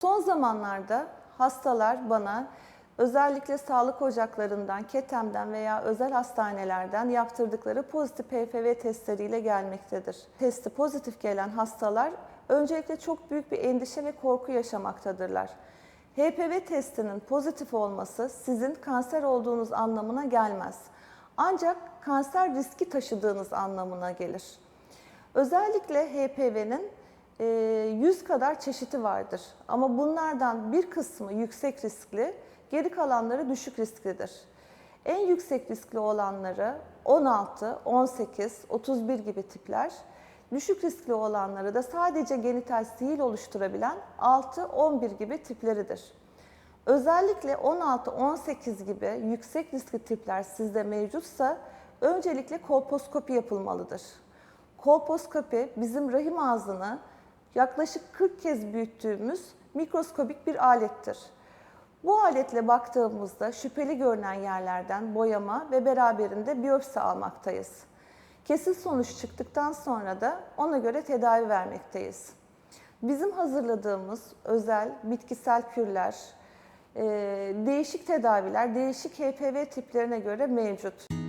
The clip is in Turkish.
Son zamanlarda hastalar bana özellikle sağlık ocaklarından, KETEM'den veya özel hastanelerden yaptırdıkları pozitif HPV testleriyle gelmektedir. Testi pozitif gelen hastalar öncelikle çok büyük bir endişe ve korku yaşamaktadırlar. HPV testinin pozitif olması sizin kanser olduğunuz anlamına gelmez. Ancak kanser riski taşıdığınız anlamına gelir. Özellikle HPV'nin 100 kadar çeşidi vardır. Ama bunlardan bir kısmı yüksek riskli, geri kalanları düşük risklidir. En yüksek riskli olanları 16, 18, 31 gibi tipler, düşük riskli olanları da sadece genital sihir oluşturabilen 6, 11 gibi tipleridir. Özellikle 16-18 gibi yüksek riskli tipler sizde mevcutsa öncelikle kolposkopi yapılmalıdır. Kolposkopi bizim rahim ağzını yaklaşık 40 kez büyüttüğümüz mikroskobik bir alettir. Bu aletle baktığımızda şüpheli görünen yerlerden boyama ve beraberinde biyopsi almaktayız. Kesin sonuç çıktıktan sonra da ona göre tedavi vermekteyiz. Bizim hazırladığımız özel bitkisel kürler, değişik tedaviler, değişik HPV tiplerine göre mevcut.